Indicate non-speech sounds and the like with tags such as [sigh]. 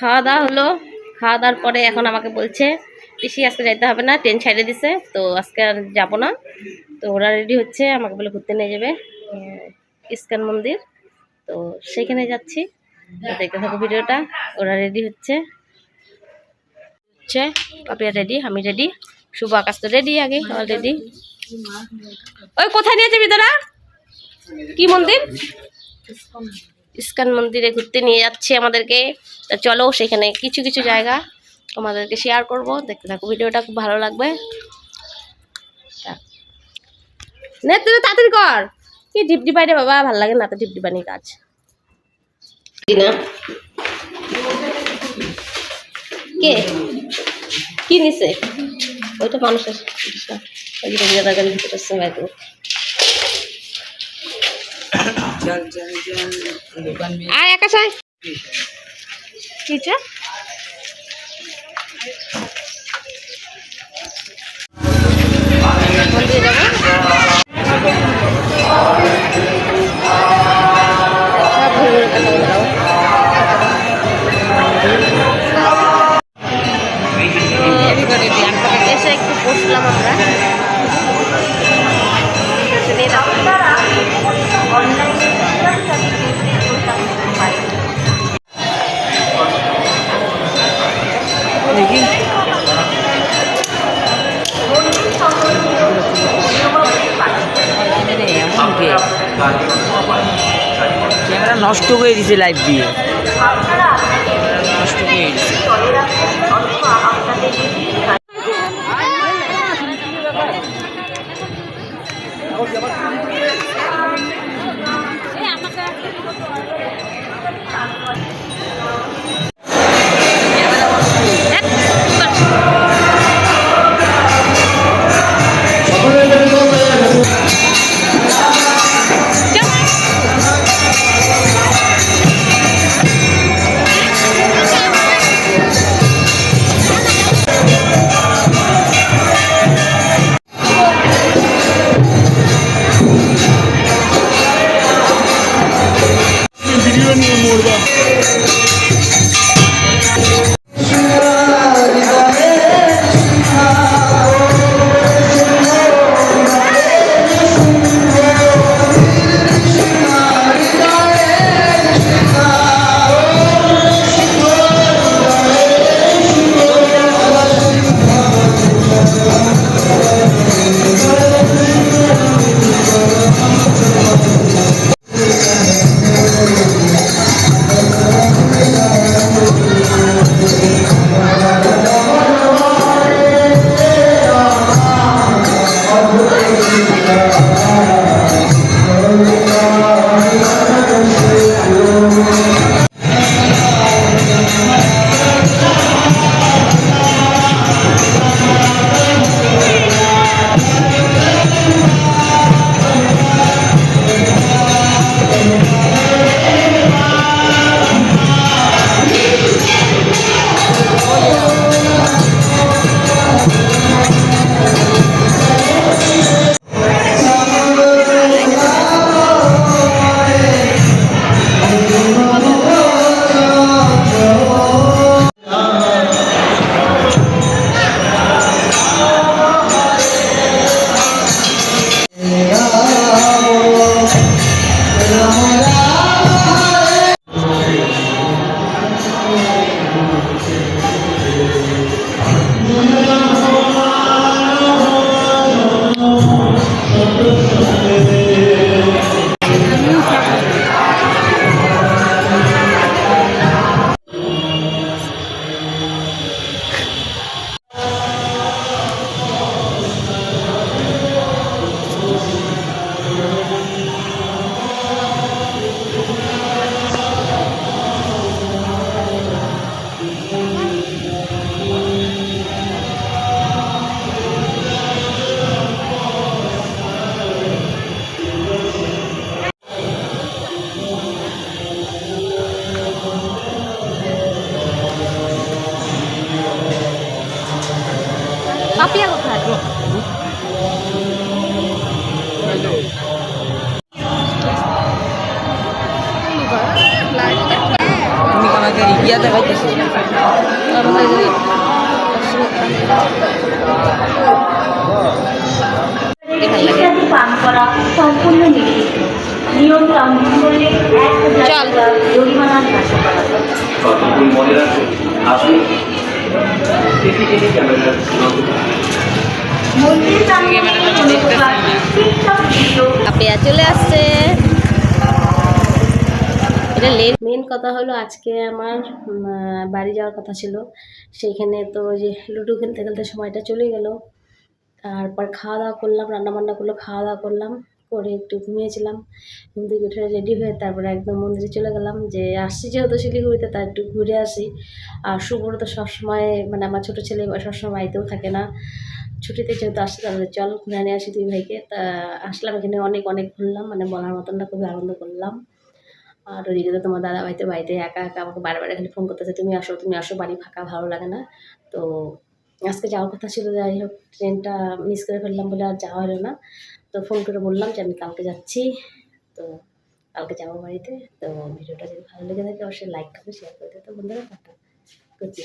খাওয়া দাওয়া হলো। খাওয়া দাওয়ার পরে এখন আমাকে বলছে, পিসি আজকে যাইতে হবে না, ট্রেন ছাইড়ে দিছে, তো আজকে আর যাব না। তো ওরা রেডি হচ্ছে, আমাকে বলে ঘুরতে নিয়ে যাবে ইস্কান মন্দির। তো সেখানে যাচ্ছি। দেখতে থাকো ভিডিওটা, ওরা রেডি হচ্ছে। হচ্ছে পাপিয়া রেডি আমি রেডি শুভ আকাশ তো রেডি আগে অলরেডি ওই কোথায় নিয়ে যাবি তোরা? কি মন্দির? ইস্কন মন্দিরে ঘুরতে নিয়ে যাচ্ছে আমাদেরকে। তা চলো সেখানে কিছু কিছু জায়গা তোমাদেরকে শেয়ার করব। দেখতে থাকো ভিডিওটা খুব ভালো লাগবে। তা। নে তুই তাড়াতাড়ি কর। কি ডিপ ডিপাই রে বাবা ভালো লাগে না তো ডিপ ডিপানি কাজ। না কে? কি নিছে? ওইটা মানুষের ভিতরে [coughs] আর একা সাই নিচে। মন্দিরে যাব ক্যামেরা নষ্ট করে দিছে লাইভ দিয়ে। নষ্ট করে দিছে। পাপিয়া কোথায় তুমি আমাকে ইয়া দেখাইতেছে পান করা সম্পূর্ণ নিষিদ্ধ নিয়ম লঙ্ঘন করলে এক হাজার টাকা জরিমানা শাসন করা হবে মনে রাখবেন আসুন পেঁয়া আসছে। এটা মেন কথা হলো আজকে আমার বাড়ি যাওয়ার কথা ছিল। সেইখানে তো যে লুডো খেলতে খেলতে সময়টা চলে গেল। তারপর খাওয়া দাওয়া করলাম, রান্না বান্না করল, খাওয়া দাওয়া করলাম, করে একটু ঘুমিয়েছিলাম। ঘুম থেকে উঠে রেডি হয়ে তারপরে একদম মন্দিরে চলে গেলাম। যে আসছি যেহেতু শিলিগুড়িতে তা একটু ঘুরে আসি। আর শুভর তো সবসময় মানে আমার ছোটো ছেলে সবসময় বাড়িতেও থাকে না। ছুটিতে যেহেতু আসছে তাহলে চল ঘুরে নিয়ে আসি দুই ভাইকে। তা আসলাম এখানে অনেক অনেক ঘুরলাম মানে বলার মতন না, খুবই আনন্দ করলাম। আর ওইদিকে তো তোমার দাদা বাড়িতে বাড়িতে একা একা আমাকে বারবার খালি ফোন করতেছে, তুমি আসো তুমি আসো, বাড়ি ফাঁকা, ভালো লাগে না। তো আজকে যাওয়ার কথা ছিল, যাই হোক, ট্রেনটা মিস করে ফেললাম বলে আর যাওয়া হলো না। তো ফোন করে বললাম যে, আমি কালকে যাচ্ছি। তো কালকে যাব বাড়িতে। তো ভিডিওটা যদি ভালো লেগে থাকে, অবশ্যই লাইক করে শেয়ার করে দিতে বন্ধুরা, টাটা। করছি